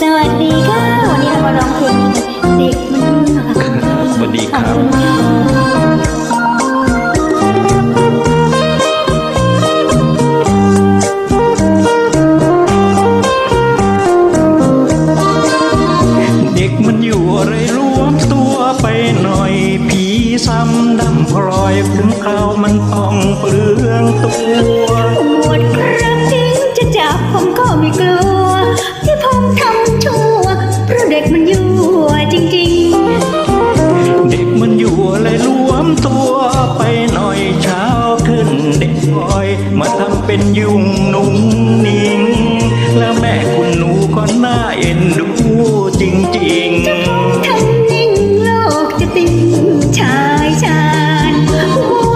สวัสดีค่ะ วันนี้เรามาร้องเพลงเด็กมันดื้อค่ะสวัสดีขคอบรับคุณค่ะเด็กมันอยู่อะไรรวมตัวไปหน่อย ผีซ้ำดำพลอยถึงคราวมันต้องเปลืองตัวหมดครั้งถึงจะจับผมก็ไม่กลัวาทำเป็นยุ่งนุ่งนิ่ง แล้วแม่คุณหนูก็น่าเอ็นดูจริงๆทำนิ่งโลกจะติ่งชายชาญหม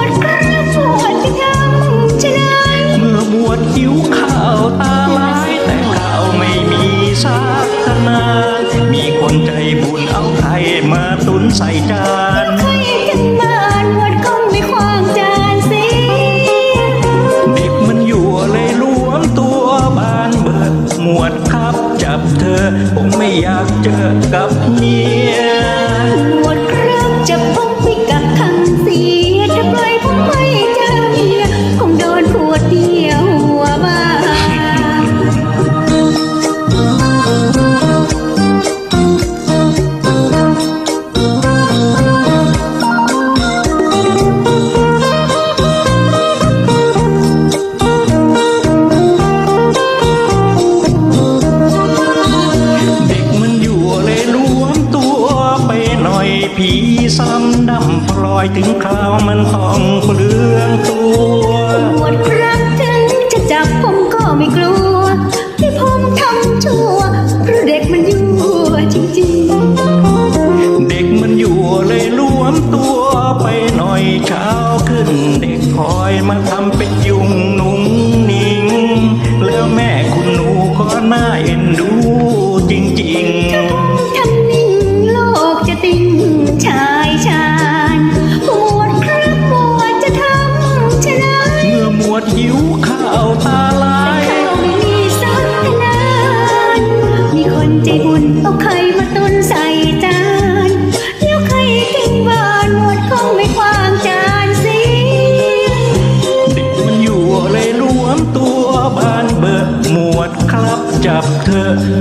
ดครั้งหมดที่ทำชนะๆเมื่อหมวดหิวข้าวตาลายแต่ข้าวไม่มีสักขนาดมีคนใจบุญเอาไข่มาตุนใส่จาน อยากเจอกับเมีย ผีซ้ำดำพลอยถึงคราวมันต้องเปลืองตัวหมดครั้งถึงจะจับผมก็ไม่กลัว ที่ผมทำชั่วเพราะเด็กมันยั่วจริงเด็กมันอยู่เลยรวมตัวไปหน่อยเช้าขึ้น เด็กคอยมาทำเป็นยุงนุ่งนิ่ง แล้วแม่คุณหนูก็น่าเอ็นดู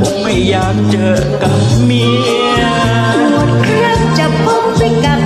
ผมไม่อยากเจอกับเมียหมดเครื่องจะพุ่งไปกับ